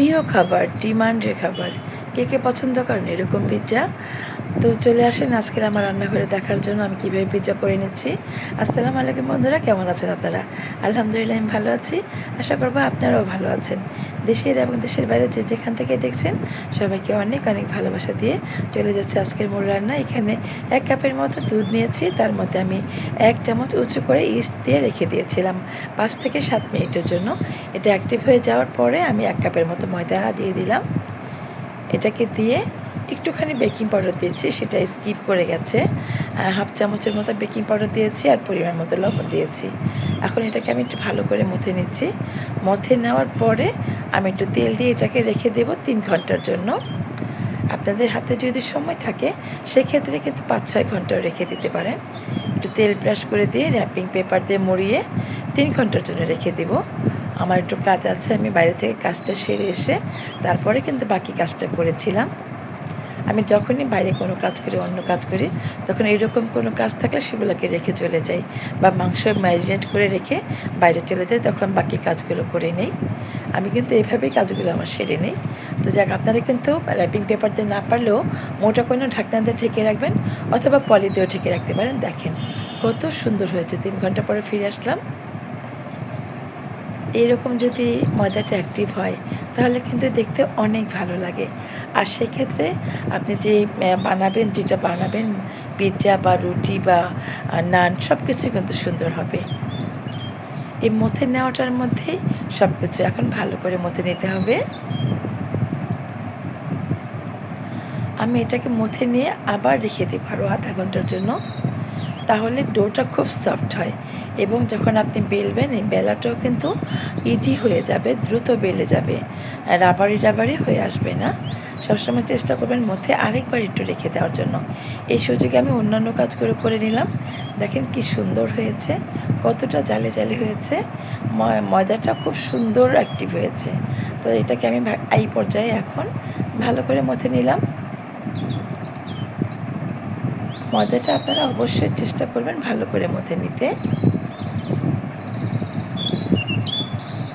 প্রিয় খাবার ডিমান্ডের খাবার। কে কে পছন্দ করেন? এরকম পিৎজা তো চলে আসেন আজকের আমার রান্নাঘরে দেখার জন্য। আমি কীভাবে পিৎজা করে নিচ্ছি। আসসালামু আলাইকুম বন্ধুরা, কেমন আছেন আপনারা? আলহামদুলিল্লাহ, আমি ভালো আছি। আশা করব আপনারাও ভালো আছেন। দেশের এবং দেশের বাইরে যে যেখান থেকে দেখছেন, সবাইকে অনেক অনেক ভালোবাসা দিয়ে চলে যাচ্ছে আজকের মূল রান্না। এখানে এক কাপের মতো দুধ নিয়েছি। তার মধ্যে আমি এক চামচ উঁচু করে ইস্ট দিয়ে রেখে দিয়েছিলাম পাঁচ থেকে সাত মিনিটের জন্য। এটা অ্যাক্টিভ হয়ে যাওয়ার পরে আমি এক কাপের মতো ময়দা দিয়ে দিলাম। এটাকে দিয়ে একটুখানি বেকিং পাউডার দিয়েছি, সেটা স্কিপ করে গেছে। হাফ চামচের মতো বেকিং পাউডার দিয়েছি আর পরিমাণ মতো লবণ দিয়েছি। এখন এটাকে আমি একটু ভালো করে মথে নিচ্ছি। মথে নেওয়ার পরে আমি একটু তেল দিয়ে এটাকে রেখে দেব তিন ঘণ্টার জন্য। আপনাদের হাতে যদি সময় থাকে, সেক্ষেত্রে কিন্তু পাঁচ ছয় ঘন্টাও রেখে দিতে পারেন। একটু তেল ব্রাশ করে দিয়ে র্যাপিং পেপার দিয়ে মুড়িয়ে তিন ঘণ্টার জন্য রেখে দেব। আমার একটু কাজ আছে, আমি বাইরে থেকে কাজটা সেরে এসে তারপরে কিন্তু বাকি কাজটা করেছিলাম। আমি যখনই বাইরে কোনো কাজ করি, অন্য কাজ করি, তখন এইরকম কোনো কাজ থাকলে সেগুলোকে রেখে চলে যাই বা মাংস ম্যারিনেট করে রেখে বাইরে চলে যাই, তখন বাকি কাজগুলো করে নেই। আমি কিন্তু এইভাবেই কাজগুলো আমার সেরে নেই। তো যাক, আপনারা কিন্তু র্যাপিং পেপার দিয়ে না পারলেও মোটা কোনো ঢাকনা দিয়ে ঢেকে রাখবেন অথবা পলি দিয়েও ঢেকে রাখতে পারেন। দেখেন কত সুন্দর হয়েছে, তিন ঘণ্টা পরে ফিরে আসলাম। এইরকম যদি ময়দাটা অ্যাক্টিভ হয়, তাহলে কিন্তু দেখতে অনেক ভালো লাগে। আর সেক্ষেত্রে আপনি যে বানাবেন, যেটা বানাবেন পিৎজা বা রুটি বা নান সব কিছু কিন্তু সুন্দর হবে। এই মথে নেওয়াটার মধ্যেই সব কিছু এখন ভালো করে মথে নিতে হবে। আমি এটাকে মথে নিয়ে আবার রেখে দিই আরও আধা ঘণ্টার জন্য। তাহলে ডোটা খুব সফট হয় এবং যখন আপনি বেলবেন, এই বেলাটাও কিন্তু ইজি হয়ে যাবে, দ্রুত বেলে যাবে রাবারি রাবারি হয়ে আসবে না। সবসময় চেষ্টা করবেন মধ্যে আরেকবার একটু রেখে দেওয়ার জন্য। এই সুযোগে আমি অন্যান্য কাজ করে করে নিলাম। দেখেন কি সুন্দর হয়েছে, কতটা জালে জালে হয়েছে। ময়দাটা খুব সুন্দর অ্যাক্টিভ হয়েছে। তো এটাকে আমি এই পর্যায়ে এখন ভালো করে মধ্যে নিলাম। ময়দাটা আপনারা অবশ্যই চেষ্টা করবেন ভালো করে মধ্যে নিতে।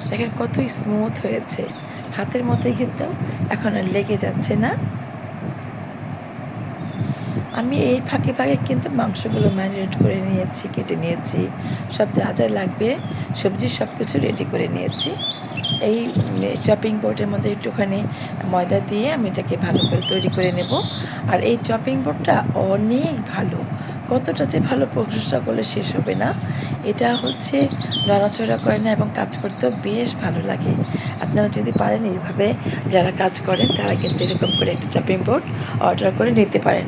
দেখেন কত স্মুথ হয়েছে। হাতের মধ্যে কিন্তু এখন আর লেগে যাচ্ছে না। আমি এই ফাঁকে ফাঁকে কিন্তু মাংসগুলো ম্যারিনেট করে নিয়েছি, কেটে নিয়েছি। সব যা যা লাগবে, সবজি সব কিছু রেডি করে নিয়েছি। এই চপিং বোর্ডের মধ্যে একটুখানি ময়দা দিয়ে আমি এটাকে ভালো করে তৈরি করে নেব। আর এই চপিং বোর্ডটা অনেক ভালো। কতটা যে ভালো প্রশংসা করলে শেষ হবে না। এটা হচ্ছে নড়াচড়া করে না এবং কাজ করতেও বেশ ভালো লাগে। আপনারা যদি পারেন এইভাবে যারা কাজ করেন তারা কিন্তু এরকম করে একটা চপিং বোর্ড অর্ডার করে নিতে পারেন।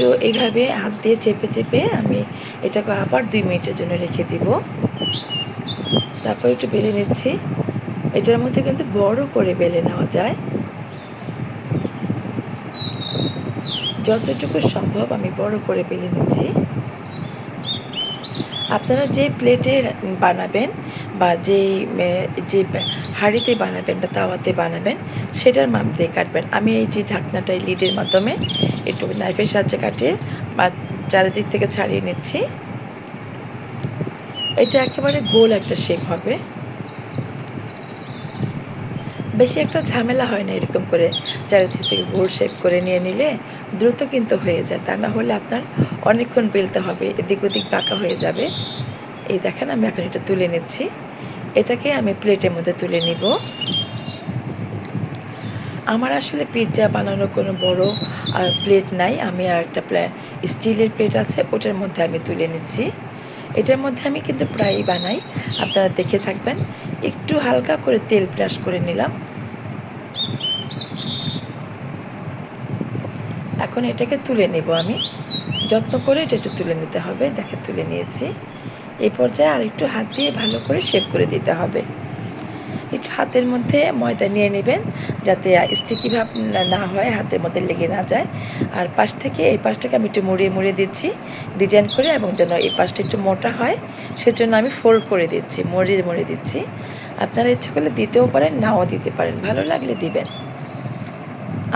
একটু এইভাবে হাত দিয়ে চেপে চেপে আমি এটাকে আবার দুই মিনিটের জন্য রেখে দিব। তারপর একটু বেলে নিচ্ছি। এটার মধ্যে কিন্তু বড় করে বেলে নেওয়া যায়। যতটুকু সম্ভব আমি বড় করে বেলে নিচ্ছি। আপনারা যে প্লেটে বানাবেন বা যেই যে হাঁড়িতে বানাবেন বা তাওয়াতে বানাবেন, সেটার মাপ দিয়ে কাটবেন। আমি এই যে ঢাকনাটাই লিডের মাধ্যমে একটু নাইফের সাহায্যে কাটিয়ে বা চারিদিক থেকে ছাড়িয়ে নিচ্ছি। এটা একেবারে গোল একটা শেপ হবে। বেশি একটা ঝামেলা হয় না এরকম করে চারিদিক থেকে গোল শেপ করে নিয়ে নিলে, দ্রুত কিন্তু হয়ে যায়। তা না হলে আপনার অনেকক্ষণ বেলতে হবে, এদিক ওদিক বাঁকা হয়ে যাবে। এই দেখেন আমি এখন এটা তুলে নিচ্ছি। এটাকে আমি প্লেটের মধ্যে তুলে নিব। আমার আসলে পিৎজা বানানোর কোনো বড় প্লেট নাই। আমি আর একটা স্টিলের প্লেট আছে, ওটার মধ্যে আমি তুলে নিচ্ছি। এটার মধ্যে আমি কিন্তু প্রায়ই বানাই। আপনারা দেখে থাকবেন। একটু হালকা করে তেল ব্রাশ করে নিলাম। এখন এটাকে তুলে নেব আমি। যত্ন করে এটা একটু তুলে নিতে হবে। দেখে তুলে নিয়েছি। এই পর্যায়ে আর একটু হাত দিয়ে ভালো করে শেপ করে দিতে হবে। একটু হাতের মধ্যে ময়দা নিয়ে নেবেন যাতে স্টিকি ভাব না হয়, হাতের মধ্যে লেগে না যায়। আর পাশ থেকে, এই পাশটাকে আমি একটু মুড়িয়ে মুড়িয়ে দিচ্ছি ডিজাইন করে এবং যেন এই পাশটা একটু মোটা হয়, সেজন্য আমি ফোল্ড করে দিচ্ছি, মুড়িয়ে মুড়িয়ে দিচ্ছি। আপনারা ইচ্ছে করলে দিতেও পারেন, নাও দিতে পারেন, ভালো লাগলে দিবেন।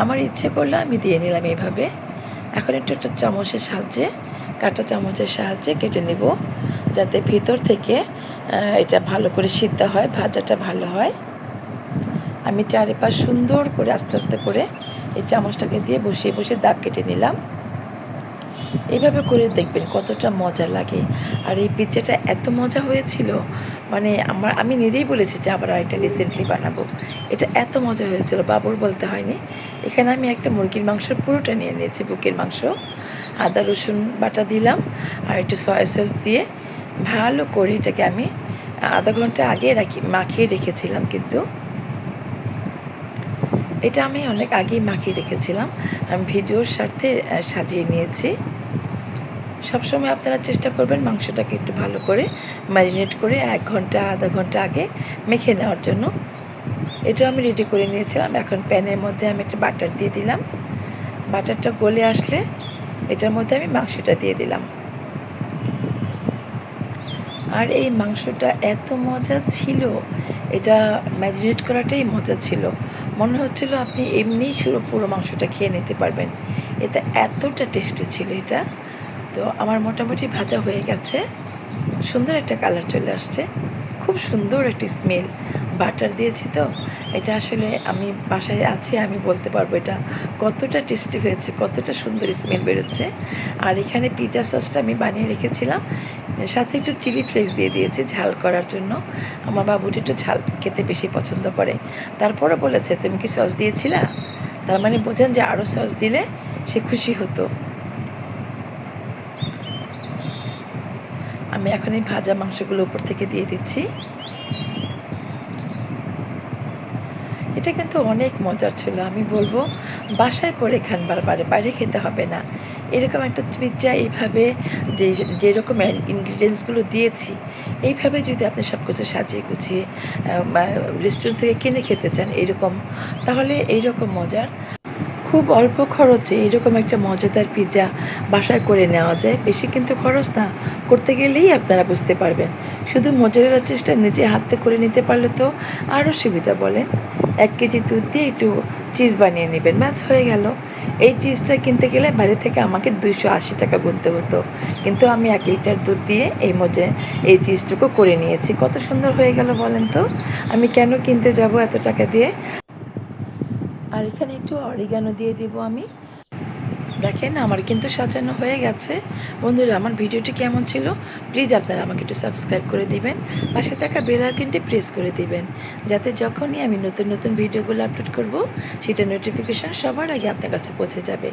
আমার ইচ্ছে করলে আমি দিয়ে নিলাম এইভাবে। এখন একটু, একটা চামচের সাহায্যে, কাটা চামচের সাহায্যে কেটে নেব। যাতে ভিতর থেকে এটা ভালো করে সিদ্ধ হয়, ভাজাটা ভালো হয়। আমি চারিপাশ সুন্দর করে আস্তে আস্তে করে এই চামচটাকে দিয়ে বসিয়ে বসিয়ে দাগ কেটে নিলাম। এইভাবে করে দেখবেন কতটা মজা লাগে। আর এই পিৎজাটা এত মজা হয়েছিল মানে আমার, আমি নিজেই বলেছি যে আবার আরেকটা রিসেন্টলি বানাবো। এটা এত মজা হয়েছিল, বাবুর বলতে হয়নি। এখানে আমি একটা মুরগির মাংস পুরোটা নিয়ে নিয়েছি, বুকের মাংস। আদা রসুন বাটা দিলাম আর একটু সয়া সস দিয়ে ভালো করে এটাকে আমি আধা ঘণ্টা আগে রাখি, মাখিয়ে রেখেছিলাম কিন্তু। এটা আমি অনেক আগেই মাখিয়ে রেখেছিলাম। আমি ভিডিওর স্বার্থে সাজিয়ে নিয়েছি। সবসময় আপনারা চেষ্টা করবেন মাংসটাকে একটু ভালো করে ম্যারিনেট করে এক ঘণ্টা, আধা ঘণ্টা আগে মেখে নেওয়ার জন্য। এটা আমি রেডি করে নিয়েছিলাম। এখন প্যানের মধ্যে আমি একটা বাটার দিয়ে দিলাম। বাটারটা গলে আসলে এটার মধ্যে আমি মাংসটা দিয়ে দিলাম। আর এই মাংসটা এত মজা ছিল, এটা ম্যারিনেট করাটাই মজা ছিল। মনে হচ্ছিল আপনি এমনি পুরো মাংসটা খেয়ে নিতে পারবেন। এটা এতটা টেস্টি ছিল এটা। তো আমার মোটামুটি ভাজা হয়ে গেছে। সুন্দর একটা কালার চলে আসছে। খুব সুন্দর একটি স্মেল বাটার দিয়েছি তো। এটা আসলে আমি বাসায় আছি, আমি বলতে পারব এটা কতটা টেস্টি হয়েছে, কতটা সুন্দর স্মেল বেরোচ্ছে। আর এখানে পিৎজা সসটা আমি বানিয়ে রেখেছিলাম। সাথে একটু চিলি ফ্লেক্স দিয়ে দিয়েছি ঝাল করার জন্য। আমার বাবুটি একটু ঝাল খেতে বেশি পছন্দ করে। তারপরে বলেছে, তুমি কি সস দিয়েছিলা? তার মানে বোঝেন যে আরও সস দিলে সে খুশি হতো। আমি এখন এই ভাজা মাংসগুলো উপর থেকে দিয়ে দিচ্ছি। এটা কিন্তু অনেক মজার ছিল, আমি বলব। বাসায় করে খান বারবারে, বাইরে খেতে হবে না। এরকম একটা পিৎজা এইভাবে যে, যেরকম ইনগ্রিডিয়েন্টসগুলো দিয়েছি, এইভাবে যদি আপনি সব কিছু সাজিয়ে গুছিয়ে রেস্টুরেন্ট থেকে কিনে খেতে চান এরকম, তাহলে এইরকম মজার। খুব অল্প খরচে এরকম একটা মজাদার পিৎজা বাসায় করে নেওয়া যায়। বেশি কিন্তু খরচ না। করতে গেলেই আপনারা বুঝতে পারবেন। শুধু মজারের চেষ্টা নিজে হাতে করে নিতে পারলে তো আরও সুবিধা বলেন। এক কেজি দুধ দিয়ে একটু চিজ বানিয়ে নেবেন। ব্যাস, হয়ে গেল। এই চিজটা কিনতে গেলে বাইরে থেকে আমাকে দুইশো আশি টাকা গুনতে হতো। কিন্তু আমি এক লিটার দুধ দিয়ে এই মজে, এই চিজটুকু করে নিয়েছি। কত সুন্দর হয়ে গেল বলেন তো? আমি কেন কিনতে যাব এত টাকা দিয়ে? আর এখানে একটু অরিগানো দিয়ে দেবো আমি। দেখেন, আমার কিন্তু সাজানো হয়ে গেছে। বন্ধুরা, আমার ভিডিওটি কেমন ছিল? প্লিজ আপনারা আমাকে একটু সাবস্ক্রাইব করে দিবেন। পাশে থাকা বেল আইকনটি প্রেস করে দিবেন। যাতে যখনই আমি নতুন নতুন ভিডিওগুলো আপলোড করব, সেটা নোটিফিকেশন সবার আগে আপনার কাছে পৌঁছে যাবে।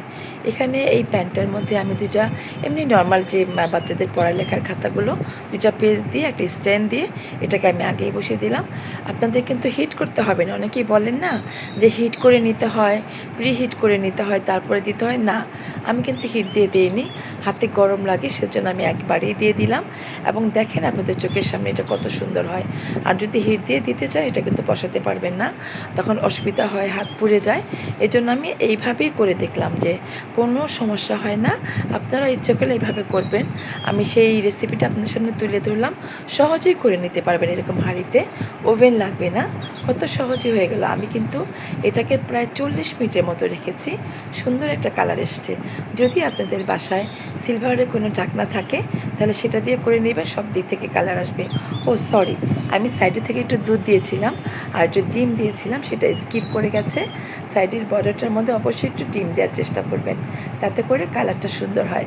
এখানে এই প্যান্টটার মধ্যে আমি দুইটা এমনি নর্মাল যে বাচ্চাদের পড়ালেখার খাতাগুলো, দুইটা পেজ দিয়ে, একটা স্ট্যান্ড দিয়ে, এটাকে আমি আগেই বসিয়ে দিলাম। আপনাদের কিন্তু হিট করতে হবে না। অনেকেই বলেন না যে হিট করে নিতে হয় প্রি হিট করে নিতে হয়, তারপরে দিতে হয়। না আমি কিন্তু হিট দিয়ে দিইনি। হাতে গরম লাগে, সেজন্য আমি একবারেই দিয়ে দিলাম। এবং দেখেন আপনাদের চোখের সামনে এটা কত সুন্দর হয়। আর যদি হিট দিয়ে দিতে চান, এটা কিন্তু বসাতে পারবেন না। তখন অসুবিধা হয়, হাত পুড়ে যায়। এজন্য আমি এইভাবেই করে দেখলাম যে কোনো সমস্যা হয় না। আপনারা ইচ্ছে করলে এইভাবে করবেন। আমি সেই রেসিপিটা আপনাদের সামনে তুলে ধরলাম। সহজেই করে নিতে পারবেন এরকম হাঁড়িতে। ওভেন লাগবে না। কত সহজে হয়ে গেল। আমি কিন্তু এটাকে প্রায় চল্লিশ মিনিটের মতো রেখেছি। সুন্দর একটা কালার এসছে। যদি আপনাদের বাসায় সিলভারের কোনো ঢাকনা থাকে, তাহলে সেটা দিয়ে করে নেবেন, সব দিক থেকে কালার আসবে। ও, সরি, আমি সাইডে থেকে একটু দুধ দিয়েছিলাম আর একটু ডিম দিয়েছিলাম, সেটা স্কিপ করে গেছে। সাইডের বর্ডারটার মধ্যে অবশ্যই একটু ডিম দেওয়ার চেষ্টা করবেন, তাতে করে কালারটা সুন্দর হয়।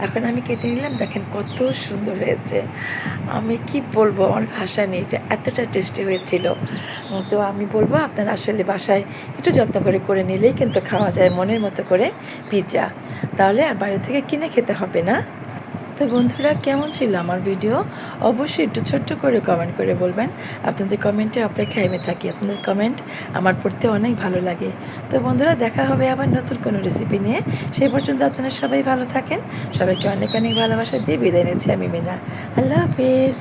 এখন আমি কেটে নিলাম, দেখেন কত সুন্দর হয়েছে। আমি কি বলব? আমার ভাষা নেই, এটা এতটা টেস্টি হয়েছিল। তো আমি বলব, আপনারা আসলে বাসায় একটু যত্ন করে করে নিলেই কিন্তু খাওয়া যায়, মনের মতো করে পিৎজা তাহলে আর বাইরে থেকে কিনে খেতে হবে না। তো বন্ধুরা, কেমন ছিল আমার ভিডিও? অবশ্যই একটু ছোট্ট করে কমেন্ট করে বলবেন। আপনাদের কমেন্টের অপেক্ষায় আমি থাকি। আপনাদের কমেন্ট আমার পড়তে অনেক ভালো লাগে। তো বন্ধুরা, দেখা হবে আবার নতুন কোনো রেসিপি নিয়ে। সেই পর্যন্ত আপনারা সবাই ভালো থাকেন। সবাইকে অনেক অনেক ভালোবাসা দিয়ে বিদায় নিচ্ছি আমি মিনা। আল্লাহ হাফিজ।